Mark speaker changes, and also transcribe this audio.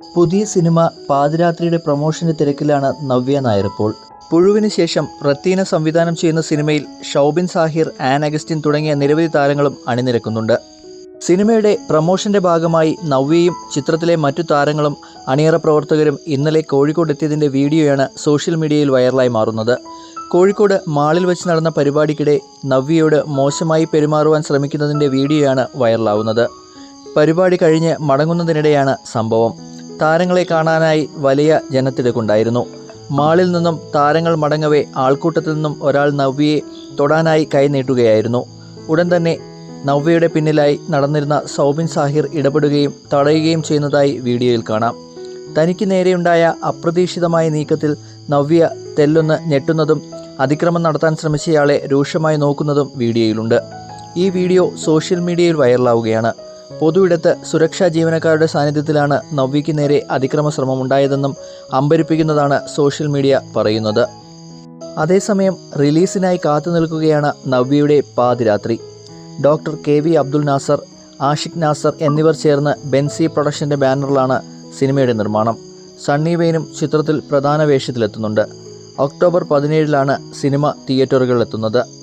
Speaker 1: പുതിയ സിനിമ പാതിരാത്രിയുടെ പ്രൊമോഷന്റെ തിരക്കിലാണ് നവ്യ നായർ ഇപ്പോൾ. പുഴുവിന് ശേഷം റത്തീന സംവിധാനം ചെയ്യുന്ന സിനിമയിൽ ഷൗബിൻ സാഹിർ ആൻ അഗസ്റ്റിൻ തുടങ്ങിയ നിരവധി താരങ്ങളും അണിനിരക്കുന്നുണ്ട്. സിനിമയുടെ പ്രൊമോഷന്റെ ഭാഗമായി നവ്യയും ചിത്രത്തിലെ മറ്റു താരങ്ങളും അണിയറ പ്രവർത്തകരും ഇന്നലെ കോഴിക്കോട് എത്തിയതിന്റെ വീഡിയോയാണ് സോഷ്യൽ മീഡിയയിൽ വൈറലായി മാറുന്നത്. കോഴിക്കോട് മാളിൽ വെച്ച് നടന്ന പരിപാടിക്കിടെ നവ്യയോട് മോശമായി പെരുമാറുവാൻ ശ്രമിക്കുന്നതിന്റെ വീഡിയോയാണ് വൈറലാവുന്നത്. പരിപാടി കഴിഞ്ഞ് മടങ്ങുന്നതിനിടെയാണ് സംഭവം. താരങ്ങളെ കാണാനായി വലിയ ജനത്തിരക്കുണ്ടായിരുന്നു. മാളിൽ നിന്നും താരങ്ങൾ മടങ്ങവേ ആൾക്കൂട്ടത്തിൽ നിന്നും ഒരാൾ നവ്യയെ തൊടാനായി കൈനീട്ടുകയായിരുന്നു ഉടൻ തന്നെ നവ്യയുടെ പിന്നിലായി നടന്നിരുന്ന സൗബിൻ സാഹിർ ഇടപെടുകയും തടയുകയും ചെയ്യുന്നതായി വീഡിയോയിൽ കാണാം. തനിക്ക് നേരെയുണ്ടായ അപ്രതീക്ഷിതമായ നീക്കത്തിൽ നവ്യ തെല്ലൊന്ന് ഞെട്ടുന്നതും അതിക്രമം നടത്താൻ ശ്രമിച്ചയാളെ രൂക്ഷമായി നോക്കുന്നതും വീഡിയോയിലുണ്ട്. ഈ വീഡിയോ സോഷ്യൽ മീഡിയയിൽ വൈറലാവുകയാണ്. പൊതുയിടത്ത് സുരക്ഷാ ജീവനക്കാരുടെ സാന്നിധ്യത്തിലാണ് നവ്വിക്ക് നേരെ അതിക്രമ ശ്രമമുണ്ടായതെന്നും അമ്പരിപ്പിക്കുന്നതാണ് സോഷ്യൽ മീഡിയ പറയുന്നത്. അതേസമയം റിലീസിനായി കാത്തു നിൽക്കുകയാണ് നവ്യയുടെ പാതിരാത്രി. Doctor K V Abdul Nasar Ashiq Nasar എന്നിവർ ചേർന്ന് ബെൻസി പ്രൊഡക്ഷന്റെ ബാനറിലാണ് സിനിമയുടെ നിർമ്മാണം. സണ്ണി വെയിനും ചിത്രത്തിൽ പ്രധാന വേഷത്തിലെത്തുന്നുണ്ട്. October പതിനേഴിലാണ് cinema തിയേറ്ററുകളിലെത്തുന്നത്.